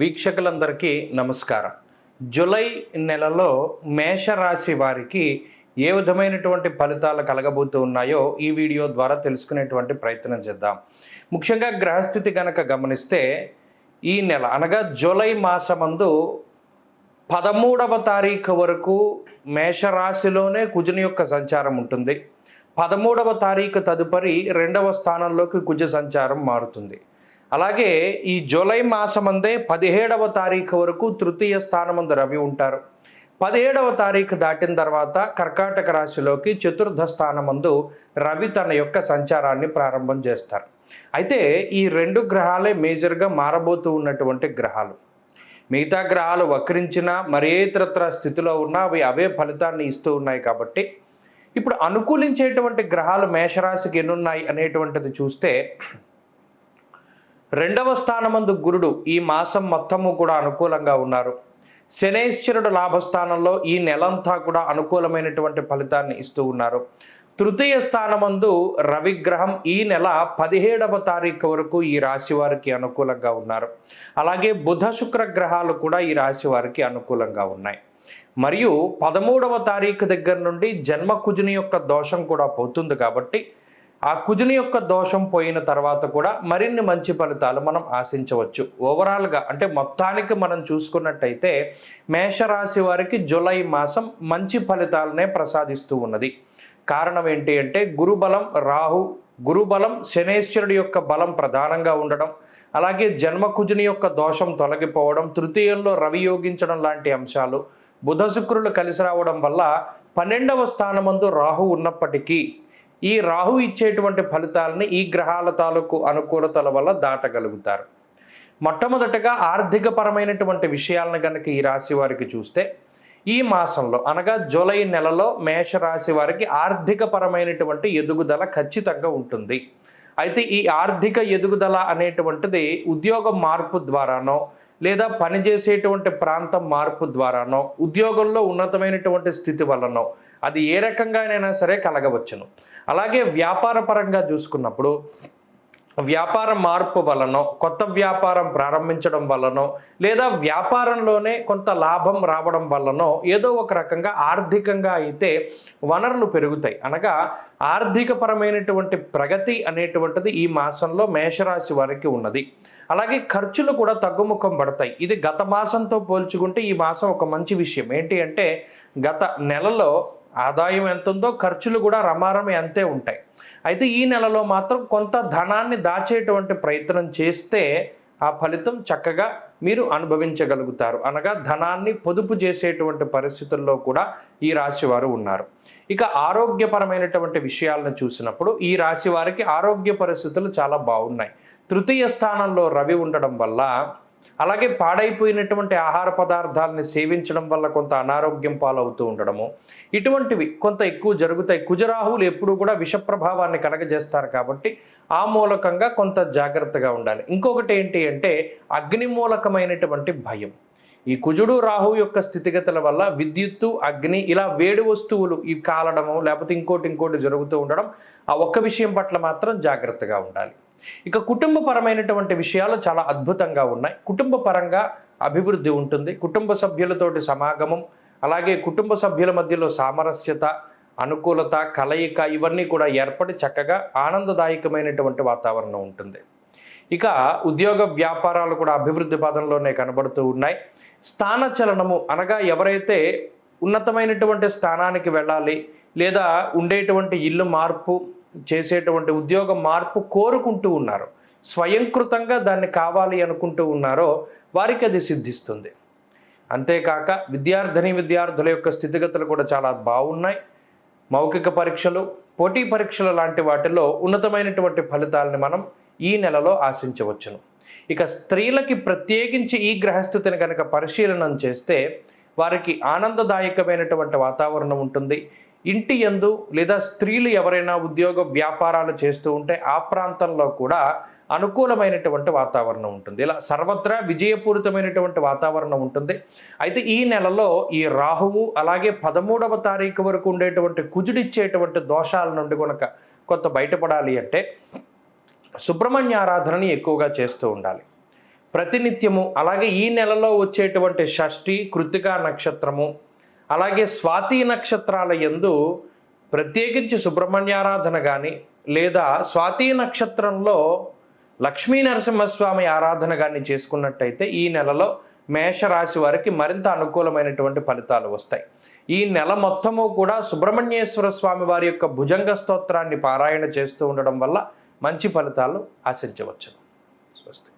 వీక్షకులందరికీ నమస్కారం. జూలై నెలలో మేషరాశి వారికి ఏ విధమైనటువంటి ఫలితాలు కలగబోతూ ఉన్నాయో ఈ వీడియో ద్వారా తెలుసుకునేటువంటి ప్రయత్నం చేద్దాం. ముఖ్యంగా గ్రహస్థితి కనుక గమనిస్తే ఈ నెల అనగా జూలై మాసమందు పదమూడవ తారీఖు వరకు మేషరాశిలోనే కుజుని యొక్క సంచారం ఉంటుంది. పదమూడవ తారీఖు తదుపరి రెండవ స్థానంలోకి కుజ సంచారం మారుతుంది. అలాగే ఈ జూలై మాసమందే పదిహేడవ తారీఖు వరకు తృతీయ స్థానమందు రవి ఉంటారు. పదిహేడవ తారీఖు దాటిన తర్వాత కర్కాటక రాశిలోకి చతుర్థ స్థానమందు రవి తన యొక్క సంచారాన్ని ప్రారంభం చేస్తారు. అయితే ఈ రెండు గ్రహాలే మేజర్గా మారబోతూ ఉన్నటువంటి గ్రహాలు. మిగతా గ్రహాలు వక్రించినా మరే ఇతరత్ర స్థితిలో ఉన్నా అవి అవే ఫలితాన్ని ఇస్తూ ఉన్నాయి కాబట్టి ఇప్పుడు అనుకూలించేటువంటి గ్రహాలు మేషరాశికి ఎన్నున్నాయి అనేటువంటిది చూస్తే రెండవ స్థానమందు గురుడు ఈ మాసం మొత్తము కూడా అనుకూలంగా ఉన్నారు. శనేశ్వరుడు లాభస్థానంలో ఈ నెలంతా కూడా అనుకూలమైనటువంటి ఫలితాన్ని ఇస్తూ ఉన్నారు. తృతీయ స్థానమందు రవిగ్రహం ఈ నెల పదిహేడవ తారీఖు వరకు ఈ రాశి వారికి అనుకూలంగా ఉన్నారు. అలాగే బుధ శుక్ర గ్రహాలు కూడా ఈ రాశి వారికి అనుకూలంగా ఉన్నాయి. మరియు పదమూడవ తారీఖు దగ్గర నుండి జన్మ కుజుని యొక్క దోషం కూడా పోతుంది కాబట్టి ఆ కుజుని యొక్క దోషం పోయిన తర్వాత కూడా మరిన్ని మంచి ఫలితాలు మనం ఆశించవచ్చు. ఓవరాల్గా అంటే మొత్తానికి మనం చూసుకున్నట్టయితే మేషరాశి వారికి జూలై మాసం మంచి ఫలితాలనే ప్రసాదిస్తూ ఉన్నది. కారణం ఏంటి అంటే గురుబలం రాహు గురుబలం శనేశ్వరుడి యొక్క బలం ప్రధానంగా ఉండడం అలాగే జన్మకుజుని యొక్క దోషం తొలగిపోవడం తృతీయంలో రవి యోగించడం లాంటి అంశాలు బుధ శుక్రులు కలిసి రావడం వల్ల పన్నెండవ స్థానమందు రాహు ఉన్నప్పటికీ ఈ రాహు ఇచ్చేటువంటి ఫలితాలని ఈ గ్రహాల తాలూకు అనుకూలతల వల్ల దాటగలుగుతారు. మొట్టమొదటగా ఆర్థికపరమైనటువంటి విషయాలను కనుక ఈ రాశి వారికి చూస్తే ఈ మాసంలో అనగా జూలై నెలలో మేషరాశి వారికి ఆర్థికపరమైనటువంటి ఎదుగుదల ఖచ్చితంగా ఉంటుంది. అయితే ఈ ఆర్థిక ఎదుగుదల అనేటువంటిది ఉద్యోగ మార్పు ద్వారానో లేదా పనిచేసేటువంటి ప్రాంతం మార్పు ద్వారానో ఉద్యోగంలో ఉన్నతమైనటువంటి స్థితి వలనో అది ఏ రకంగానైనా సరే కలగవచ్చును. అలాగే వ్యాపార పరంగా చూసుకున్నప్పుడు వ్యాపార మార్పు వలనో కొత్త వ్యాపారం ప్రారంభించడం వలనో లేదా వ్యాపారంలోనే కొంత లాభం రావడం వలనో ఏదో ఒక రకంగా ఆర్థికంగా అయితే వనరులు పెరుగుతాయి. అనగా ఆర్థికపరమైనటువంటి ప్రగతి అనేటువంటిది ఈ మాసంలో మేషరాశి వారికి ఉన్నది. అలాగే ఖర్చులు కూడా తగ్గుముఖం పడతాయి. ఇది గత మాసంతో పోల్చుకుంటే ఈ మాసం ఒక మంచి విషయం. ఏంటి అంటే గత నెలలో ఆదాయం ఎంత ఉందో ఖర్చులు కూడా రమారమి అంతే ఉంటాయి. అయితే ఈ నెలలో మాత్రం కొంత ధనాన్ని దాచేటువంటి ప్రయత్నం చేస్తే ఆ ఫలితం చక్కగా మీరు అనుభవించగలుగుతారు. అనగా ధనాన్ని పొదుపు చేసేటువంటి పరిస్థితుల్లో కూడా ఈ రాశి వారు ఉన్నారు. ఇక ఆరోగ్యపరమైనటువంటి విషయాలను చూసినప్పుడు ఈ రాశి వారికి ఆరోగ్య పరిస్థితులు చాలా బాగున్నాయి. తృతీయ స్థానంలో రవి ఉండడం వల్ల అలాగే పాడైపోయినటువంటి ఆహార పదార్థాలని సేవించడం వల్ల కొంత అనారోగ్యం పాలవుతూ ఉండడము. ఇటువంటివి కొంత ఎక్కువ జరుగుతాయి. కుజరాహువులు ఎప్పుడూ కూడా విష ప్రభావాన్ని కలగజేస్తారు కాబట్టి ఆ మూలకంగా కొంత జాగ్రత్తగా ఉండాలి. ఇంకొకటి ఏంటి అంటే అగ్ని మూలకమైనటువంటి భయం. ఈ కుజుడు రాహు యొక్క స్థితిగతుల వల్ల విద్యుత్తు అగ్ని ఇలా వేడి వస్తువులు ఈ కాలడము లేకపోతే ఇంకోటి ఇంకోటి జరుగుతూ ఉండడం ఆ ఒక్క విషయం పట్ల మాత్రం జాగ్రత్తగా ఉండాలి. ఇక కుటుంబపరమైనటువంటి విషయాలు చాలా అద్భుతంగా ఉన్నాయి. కుటుంబ పరంగా అభివృద్ధి ఉంటుంది. కుటుంబ సభ్యులతోటి సమాగమం అలాగే కుటుంబ సభ్యుల మధ్యలో సామరస్యత అనుకూలత కలయిక ఇవన్నీ కూడా ఏర్పడి చక్కగా ఆనందదాయకమైనటువంటి వాతావరణం ఉంటుంది. ఇక ఉద్యోగ వ్యాపారాలు కూడా అభివృద్ధి పదంలోనే కనబడుతూ ఉన్నాయి. స్థానచలనము అనగా ఎవరైతే ఉన్నతమైనటువంటి స్థానానికి వెళ్ళాలి లేదా ఉండేటువంటి ఇల్లు మార్పు చేసేటువంటి ఉద్యోగ మార్పు కోరుకుంటూ ఉన్నారు. స్వయంకృతంగా దాన్ని కావాలి అనుకుంటూ ఉన్నారో వారికి అది సిద్ధిస్తుంది. అంతేకాక విద్యార్థిని విద్యార్థుల యొక్క స్థితిగతులు కూడా చాలా బాగున్నాయి. మౌఖిక పరీక్షలు పోటీ పరీక్షలు లాంటి వాటిలో ఉన్నతమైనటువంటి ఫలితాలని మనం ఈ నెలలో ఆశించవచ్చును. ఇక స్త్రీలకి ప్రత్యేకించి ఈ గ్రహస్థితిని కనుక పరిశీలనం చేస్తే వారికి ఆనందదాయకమైనటువంటి వాతావరణం ఉంటుంది. ఇంటి యందు లేదా స్త్రీలు ఎవరైనా ఉద్యోగ వ్యాపారాలు చేస్తూ ఉంటే ఆ ప్రాంతంలో కూడా అనుకూలమైనటువంటి వాతావరణం ఉంటుంది. ఇలా సర్వత్రా విజయపూరితమైనటువంటి వాతావరణం ఉంటుంది. అయితే ఈ నెలలో ఈ రాహువు అలాగే పదమూడవ తారీఖు వరకు ఉండేటువంటి కుజుడిచ్చేటువంటి దోషాల నుండి కనుక కొంత బయటపడాలి అంటే సుబ్రహ్మణ్య ఆరాధనని ఎక్కువగా చేస్తూ ఉండాలి. ప్రతినిత్యము అలాగే ఈ నెలలో వచ్చేటువంటి షష్ఠి కృతికా నక్షత్రము అలాగే స్వాతి నక్షత్రాల యందు ప్రత్యేకించి సుబ్రహ్మణ్యారాధన కానీ లేదా స్వాతి నక్షత్రంలో లక్ష్మీ నరసింహస్వామి ఆరాధన కానీ చేసుకున్నట్టయితే ఈ నెలలో మేషరాశి వారికి మరింత అనుకూలమైనటువంటి ఫలితాలు వస్తాయి. ఈ నెల మొత్తము కూడా సుబ్రహ్మణ్యేశ్వర స్వామి వారి యొక్క భుజంగ స్తోత్రాన్ని పారాయణ చేస్తూ ఉండడం వల్ల మంచి ఫలితాలు ఆశించవచ్చు స్వస్తి.